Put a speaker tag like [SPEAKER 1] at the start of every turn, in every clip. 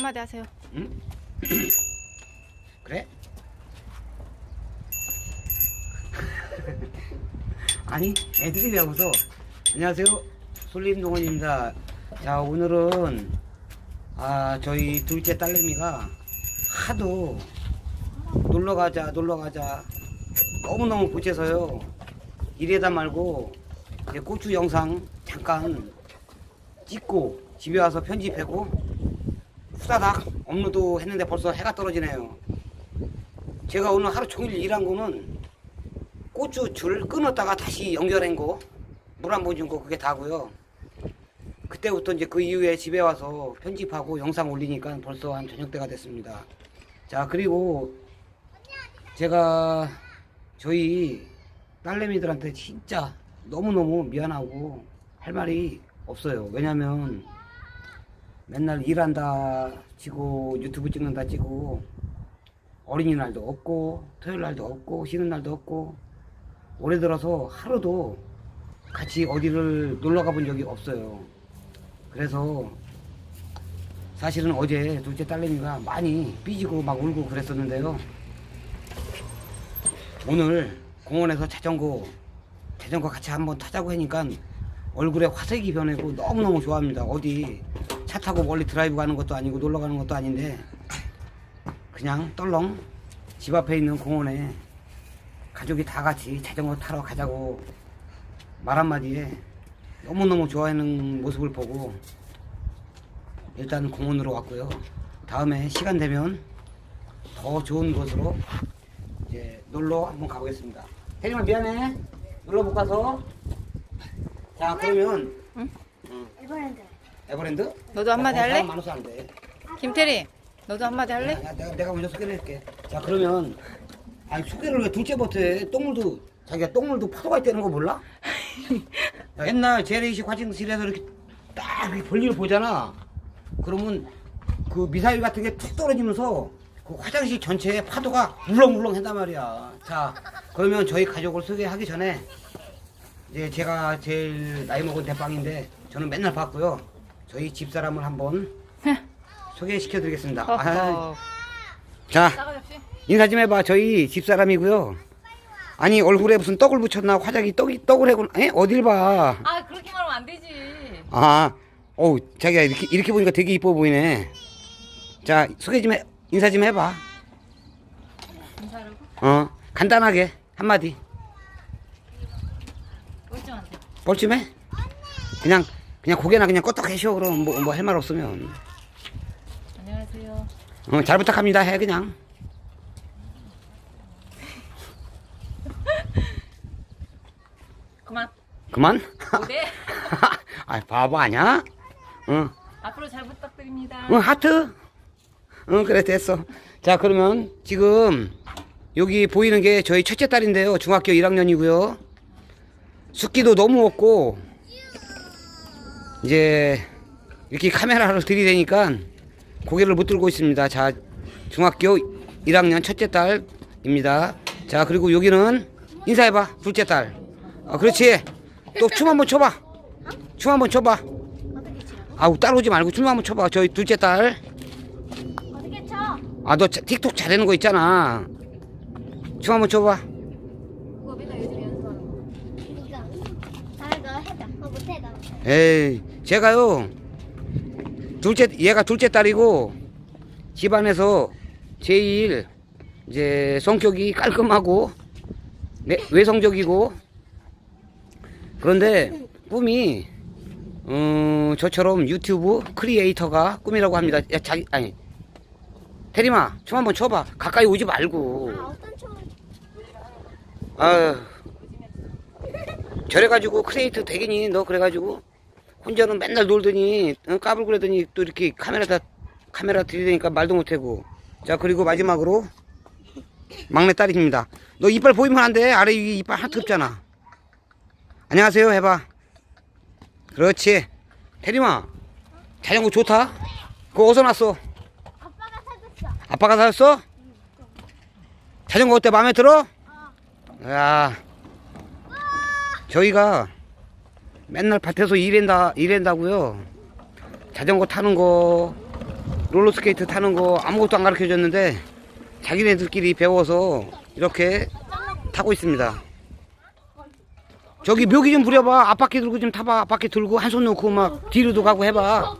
[SPEAKER 1] 한마디 하세요.
[SPEAKER 2] 응? 그래? 아니 애들이 배워서 안녕하세요 솔림동원입니다 자 오늘은 아 저희 둘째 딸내미가 하도 놀러 가자 놀러 가자 너무너무 보채서요 이래다 말고 고추 영상 잠깐 찍고 집에 와서 편집하고 후다닥 업로드 했는데 벌써 해가 떨어지네요. 제가 오늘 하루 종일 일한 거는 고추 줄 끊었다가 다시 연결한 거, 물 한 번 준 거 그게 다고요. 그때부터 이제 그 이후에 집에 와서 편집하고 영상 올리니까 벌써 한 저녁 때가 됐습니다. 자, 그리고 제가 저희 딸내미들한테 진짜 너무너무 미안하고 할 말이 없어요. 왜냐면 맨날 일한다 치고 유튜브 찍는다 치고 어린이날도 없고 토요일 날도 없고 쉬는 날도 없고 올해 들어서 하루도 같이 어디를 놀러 가본 적이 없어요. 그래서 사실은 어제 둘째 딸내미가 많이 삐지고 막 울고 그랬었는데요. 오늘 공원에서 자전거 자전거 같이 한번 타자고 하니까 얼굴에 화색이 변하고 너무너무 좋아합니다. 어디 차 타고 멀리 드라이브 가는 것도 아니고 놀러 가는 것도 아닌데 그냥 떨렁 집 앞에 있는 공원에 가족이 다 같이 자전거 타러 가자고 말 한마디에 너무너무 좋아하는 모습을 보고 일단 공원으로 왔고요. 다음에 시간 되면 더 좋은 곳으로 이제 놀러 한번 가보겠습니다. 혜림아 미안해. 놀러 못 가서. 자 그러면
[SPEAKER 3] 에버랜드.
[SPEAKER 2] 에버랜드?
[SPEAKER 1] 너도 한마디
[SPEAKER 2] 어,
[SPEAKER 1] 할래?
[SPEAKER 2] 사람 많아서 안 돼.
[SPEAKER 1] 김태리, 너도 한마디 할래?
[SPEAKER 2] 야, 내가, 내가 먼저 소개를 할게. 자, 그러면, 아니, 소개를 왜 둘째부터 해? 똥물도, 자기가 똥물도 파도가 있다는 거 몰라? 야, 옛날 재래식 화장실에서 이렇게 딱 이렇게 볼일을 보잖아. 그러면 그 미사일 같은 게 툭 떨어지면서 그 화장실 전체에 파도가 울렁울렁 한단 말이야. 자, 그러면 저희 가족을 소개하기 전에 이제 제가 제일 나이 먹은 대빵인데 저는 맨날 봤고요. 저희 집사람을 한번 소개시켜 드리겠습니다. 아. 자, 인사 좀 해봐. 저희 집사람이고요. 아니, 얼굴에 무슨 떡을 붙였나? 화장이 떡이, 떡을 해고, 에? 어딜 봐.
[SPEAKER 1] 아 그렇게 말하면 안 되지.
[SPEAKER 2] 아, 어우, 자기야, 이렇게, 이렇게 보니까 되게 이뻐 보이네. 자, 소개 좀 해, 인사 좀 해봐.
[SPEAKER 1] 인사하고
[SPEAKER 2] 어, 간단하게, 한마디.
[SPEAKER 1] 꼴찌한테.
[SPEAKER 2] 뻘쭘해? 그냥, 그냥 고개나 그냥 껐다 계셔. 그럼 뭐, 뭐 할 말 없으면.
[SPEAKER 1] 안녕하세요.
[SPEAKER 2] 어, 잘 부탁합니다. 해, 그냥.
[SPEAKER 1] 그만.
[SPEAKER 2] 그만?
[SPEAKER 1] 네.
[SPEAKER 2] 아, 바보 아니야? 응.
[SPEAKER 1] 앞으로 잘 부탁드립니다.
[SPEAKER 2] 응, 하트. 응, 그래, 됐어. 자, 그러면 지금 여기 보이는 게 저희 첫째 딸인데요. 중학교 1학년이고요. 숫기도 너무 없고, 이제 이렇게 카메라를 들이대니까 고개를 못 들고 있습니다. 자, 중학교 1학년 첫째 딸입니다. 자, 그리고 여기는 인사해봐. 둘째 딸. 아, 그렇지. 또 춤 한번 춰봐. 춤 한번 춰봐.
[SPEAKER 3] 어떻게 쳐?
[SPEAKER 2] 아우, 따라오지 말고 춤 한번 춰봐. 저희 둘째 딸.
[SPEAKER 3] 어떻게 쳐?
[SPEAKER 2] 아, 너 자- 틱톡 잘하는 거 있잖아. 춤 한번 춰봐.
[SPEAKER 1] 그거 맨날 요즘 연습하는 거.
[SPEAKER 3] 이거. 아, 너 해봐. 어, 못해, 나.
[SPEAKER 2] 에이, 제가요, 둘째, 얘가 둘째 딸이고, 집안에서 제일, 이제, 성격이 깔끔하고, 네, 외성적이고, 그런데, 꿈이, 음, 저처럼 유튜브 크리에이터가 꿈이라고 합니다. 야, 자기, 아니, 테리마, 춤 한번 춰봐. 가까이 오지 말고.
[SPEAKER 3] 아?
[SPEAKER 2] 아유 저래가지고 크리에이터 되겠니 너 그래가지고 혼자는 맨날 놀더니 어, 까불거리더니 또 이렇게 카메라 다 카메라 들이대니까 말도 못하고. 자 그리고 마지막으로 막내 딸입니다. 너 이빨 보이면 안돼. 아래 위에 이빨 하트 없잖아. 안녕하세요 해봐. 그렇지. 태림아 자전거 좋다? 그거 어디서 났어?
[SPEAKER 3] 아빠가 사줬어.
[SPEAKER 2] 아빠가 사줬어? 자전거 어때? 마음에 들어? 야 저희가 맨날 밭에서 일한다 일한다고요 자전거 타는 거 롤러스케이트 타는 거 아무것도 안 가르쳐 줬는데 자기네들끼리 배워서 이렇게 타고 있습니다. 저기 묘기 좀 부려봐. 앞바퀴 들고 좀 타봐. 앞바퀴 들고 한 손 놓고 막 뒤로도 가고 해봐.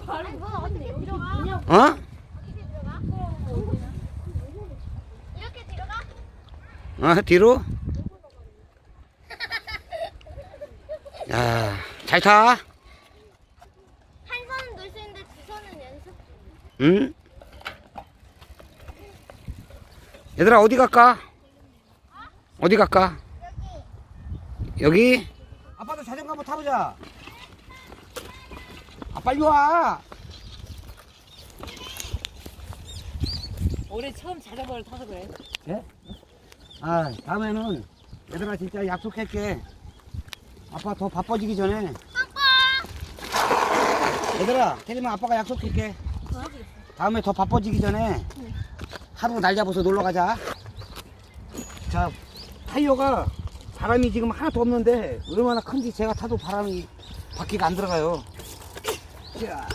[SPEAKER 3] 어?
[SPEAKER 2] 어? 뒤로? 야, 잘 타.
[SPEAKER 3] 한 손은 놀 수 있는데 두 손은 연습.
[SPEAKER 2] 응? 얘들아 어디 갈까? 어디 갈까? 여기? 아빠도 자전거 한번 타보자. 아 빨리 와.
[SPEAKER 1] 올해 처음 자전거를 타서 그래.
[SPEAKER 2] 예? 아 다음에는 얘들아 진짜 약속할게. 아빠 더 바빠지기 전에. 얘들아 태림아 아빠가 약속할게. 다음에 더 바빠지기 전에 하루 날 잡아서 놀러 가자. 자 타이어가 바람이 지금 하나도 없는데 얼마나 큰지 제가 타도 바람이 바퀴가 안 들어가요. 자.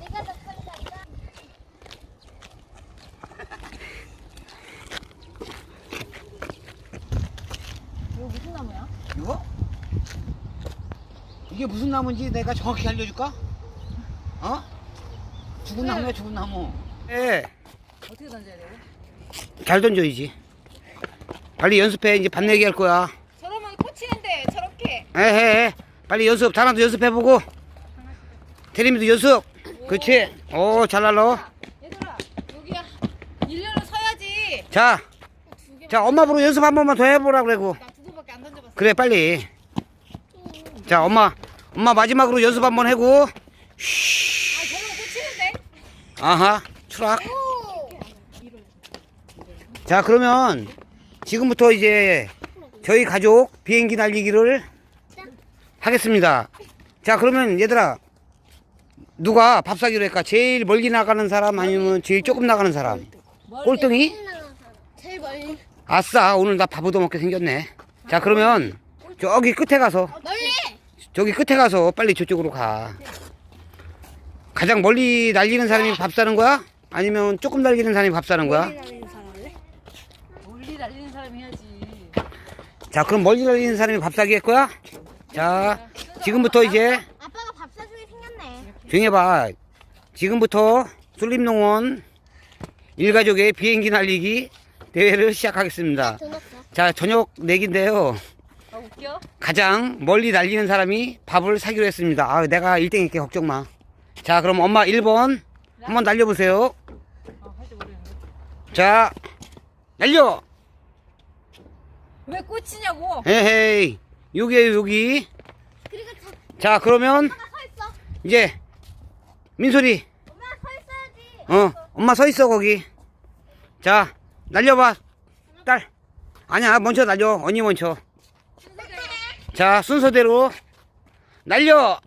[SPEAKER 3] 내가 더 빨리 간다.
[SPEAKER 1] 이거 무슨 나무야?
[SPEAKER 2] 이거? 이게 무슨 나무인지 내가 정확히 알려줄까? 어? 죽은
[SPEAKER 1] 네.
[SPEAKER 2] 나무야 죽은 나무. 예.
[SPEAKER 1] 어떻게 던져야 돼?
[SPEAKER 2] 잘 던져야지. 빨리 연습해. 이제 반 내기 할 거야.
[SPEAKER 1] 저러면 꽂히는데 저렇게.
[SPEAKER 2] 에헤. 빨리 연습. 다나도 연습해보고. 테리미도 연습. 그렇지. 오, 잘 날라.
[SPEAKER 1] 얘들아 여기야. 일렬로 서야지.
[SPEAKER 2] 자, 자, 엄마 보러 연습 한 번만 더 해보라 그래고.
[SPEAKER 1] 나두 번밖에 안 던져봤어.
[SPEAKER 2] 그래, 빨리. 자, 엄마, 엄마 마지막으로 연습 한번 해고.
[SPEAKER 1] 아.
[SPEAKER 2] 아하, 추락. 자, 그러면 지금부터 이제 저희 가족 비행기 날리기를 하겠습니다. 자, 그러면 얘들아, 누가 밥 사기로 할까? 제일 멀리 나가는 사람 아니면 제일 조금 나가는 사람? 꼴등이?
[SPEAKER 3] 제일 멀리.
[SPEAKER 2] 아싸, 오늘 나 밥 얻어먹게 생겼네. 자, 그러면 저기 끝에 가서,
[SPEAKER 3] 멀리.
[SPEAKER 2] 저기 끝에 가서 빨리 저쪽으로 가. 가장 멀리 날리는 사람이 밥 사는 거야? 아니면 조금 날리는 사람이 밥 사는 거야?
[SPEAKER 1] 멀리 날리는 사람이 해야지.
[SPEAKER 2] 자, 그럼 멀리 날리는 사람이 밥 사기 할 거야? 자, 지금부터 이제
[SPEAKER 3] 아빠가 밥 사주게 생겼네.
[SPEAKER 2] 조용히 해봐. 지금부터 sul림농원 일가족의 비행기 날리기 대회를 시작하겠습니다.
[SPEAKER 3] 돈 없어.
[SPEAKER 2] 자, 저녁 내기인데요.
[SPEAKER 1] 아 웃겨?
[SPEAKER 2] 가장 멀리 날리는 사람이 밥을 사기로 했습니다. 아, 내가 1등 할게, 걱정 마. 자, 그럼 엄마 1번 한번 날려보세요. 자, 날려!
[SPEAKER 1] 왜 꽂히냐고?
[SPEAKER 2] 헤헤이. 여기에요, 여기. 자, 그러면
[SPEAKER 3] 엄마가 서 있어.
[SPEAKER 2] 이제 민소리.
[SPEAKER 3] 엄마가 서 있어야지.
[SPEAKER 2] 어, 엄마 서 있어 거기. 자, 날려봐, 딸. 아니야, 먼저 날려. 언니 먼저. 자, 순서대로 날려.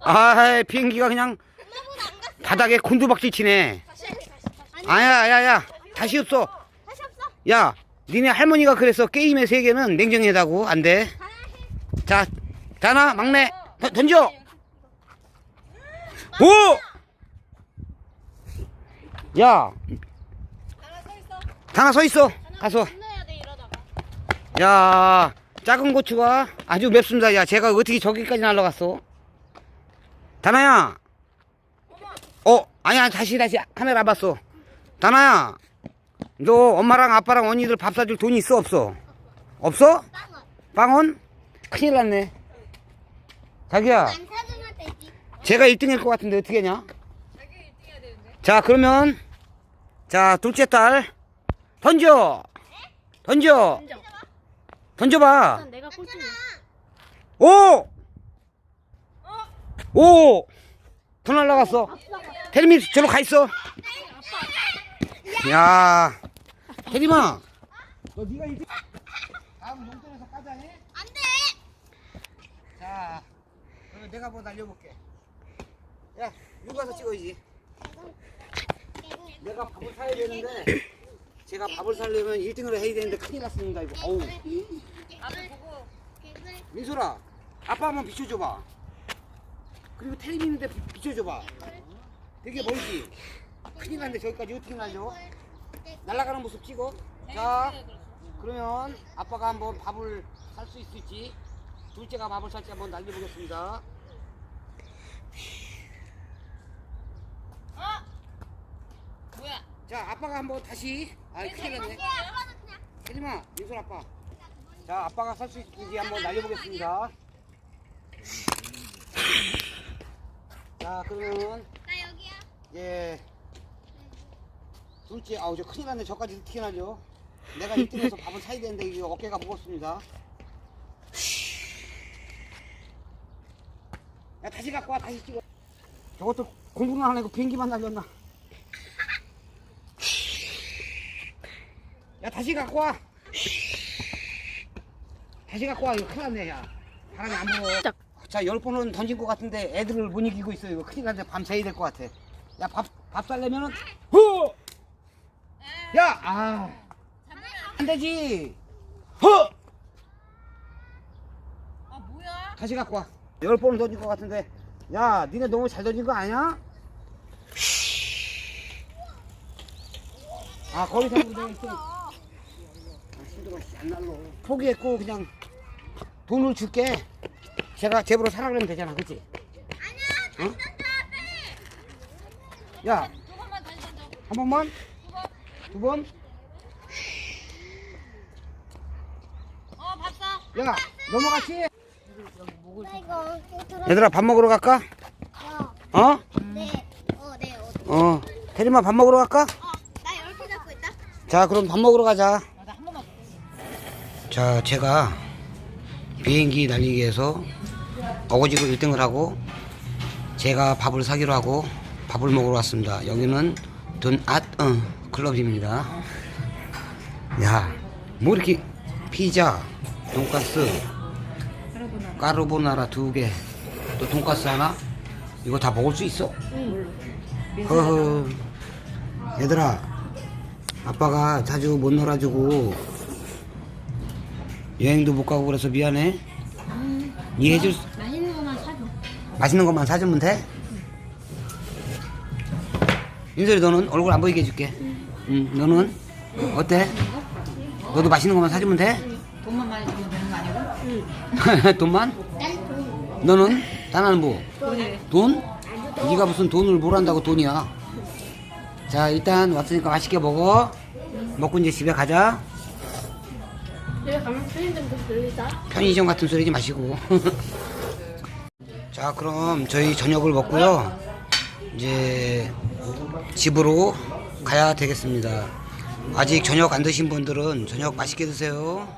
[SPEAKER 2] 아, 비행기가 그냥. 바닥에 곤두박질 치네.
[SPEAKER 3] 아니
[SPEAKER 2] 아야, 야, 야, 다시 없어. 야, 니네 할머니가 그래서 게임의 세계는 냉정하다고 안 돼. 자, 자나 막내 던- 던져. 오! 야,
[SPEAKER 1] 하나 서 있어.
[SPEAKER 2] 자나 서 있어. 가서.
[SPEAKER 3] 야,
[SPEAKER 2] 작은 고추가 아주 맵습니다. 야, 제가 어떻게 저기까지 날라갔어? 다나야. 어, 아니야, 다시, 다시 카메라 봤어. 다나야, 너 엄마랑 아빠랑 언니들 밥 사줄 돈이 있어, 없어? 없어?
[SPEAKER 3] 빵원.
[SPEAKER 2] 큰일 났네. 자기야. 제가 1등일 것 같은데 어떻게 하냐?
[SPEAKER 1] 자기 1등 해야 되는데.
[SPEAKER 2] 자, 그러면, 자, 둘째 딸, 던져! 던져! 던져봐!
[SPEAKER 3] 내가 꼴찌야.
[SPEAKER 2] 오! 오! 더 날라갔어. 테리미 저로 가 있어. 야, 테리마. 너 네가 이제 다음 용돈에서 까자 해?
[SPEAKER 3] 안 돼.
[SPEAKER 2] 자, 그러면 내가 뭐 날려볼게. 야, 여기 가서 찍어야지. 내가 밥을 사야 되는데, 제가 밥을 사려면 1등을 해야 되는데 큰일 났습니다, 이거. 어우.
[SPEAKER 1] 앞을 보고
[SPEAKER 2] 민소라 아빠 한번 비춰줘봐. 그리고 텔레비 있는데 비- 비춰줘봐. 되게 멀지? 큰일 났네 저기까지. 어떻게 날려 날아가는 모습 찍어. 자 그러면 아빠가 한번 밥을 살 수 있을지 둘째가 밥을 살지 한번 날려보겠습니다
[SPEAKER 1] 어? 뭐야?
[SPEAKER 2] 자 아빠가 한번 다시. 아 큰일 났네. 혜림아 민솔 아빠. 자 아빠가 살수 있을지 한번 날려보겠습니다. 자 그러면
[SPEAKER 3] 나 여기야.
[SPEAKER 2] 예. 둘째 아우 저 큰일 났네. 저까지 날려 내가 1등해서 밥을 사야 되는데 이게 어깨가 무겁습니다. 야 다시 갖고 와. 다시 찍어. 저것도 공부는 안 하고 비행기만 날렸나 다시 갖고 와 다시 갖고 와 이거 큰일 났네 야 바람이 안 불어 자열 번은 던진 것 같은데 애들을 못 이기고 있어 이거 큰일 났네 밤 새야 될 것 같아 야 밥 밥 살려면은 허! 야! 아, 안 되지. 허!
[SPEAKER 1] 아 뭐야?
[SPEAKER 2] 다시 갖고 와. 열 번을 던진 것 같은데. 야, 니네 너무 잘 던진 거 아니야? 아, 거기서 그냥 또. 아, 힘들어, 안 날로. 포기했고, 그냥 돈을 줄게. 제가 제보로 사라 그러면 되잖아, 그치? 아니야, 어? 야,
[SPEAKER 1] 두 번만 다시 던져.
[SPEAKER 2] 한 번만?
[SPEAKER 1] 두 번.
[SPEAKER 2] 두 번?
[SPEAKER 1] 어 봤어.
[SPEAKER 2] 야, 넘어갔지? 얘들아, 밥 먹으러 갈까?
[SPEAKER 3] 어.
[SPEAKER 2] 어?
[SPEAKER 3] 네. 어, 네. 어.
[SPEAKER 2] 어. 혜림아, 밥 먹으러 갈까?
[SPEAKER 3] 어. 나 이렇게 잡고 있다.
[SPEAKER 2] 자, 그럼 밥 먹으러 가자. 자, 제가 비행기 날리기에서 어거지로 1등을 하고 제가 밥을 사기로 하고 밥을 먹으러 왔습니다. 여기는 돈앗 어, 클럽입니다. 야, 뭐 이렇게 피자, 돈가스, 까르보나라 두 개, 또 돈가스 하나? 이거 다 먹을 수 있어? 허허. 얘들아, 아빠가 자주 못 놀아주고 여행도 못 가고 그래서 미안해. 이해해줄 수-
[SPEAKER 3] 맛있는 것만 사줘.
[SPEAKER 2] 맛있는 것만 사주면 돼? 윤설이 너는 얼굴 안 보이게 해줄게. 응, 너는 어때? 너도 맛있는 것만 사주면 돼?
[SPEAKER 1] 돈만 많이 주면 되는 거 아니고?
[SPEAKER 2] 돈만?
[SPEAKER 3] 난 돈.
[SPEAKER 2] 너는? 나는 뭐?
[SPEAKER 1] 돈이.
[SPEAKER 2] 돈? 네가 무슨 돈을 뭘 한다고 돈이야? 자 일단 왔으니까 맛있게 먹어. 먹고 이제 집에 가자.
[SPEAKER 3] 편의점.
[SPEAKER 2] 편의점 같은 소리 하지 마시고. 자, 그럼 저희 저녁을 먹고요. 이제 집으로 가야 되겠습니다. 아직 저녁 안 드신 분들은 저녁 맛있게 드세요.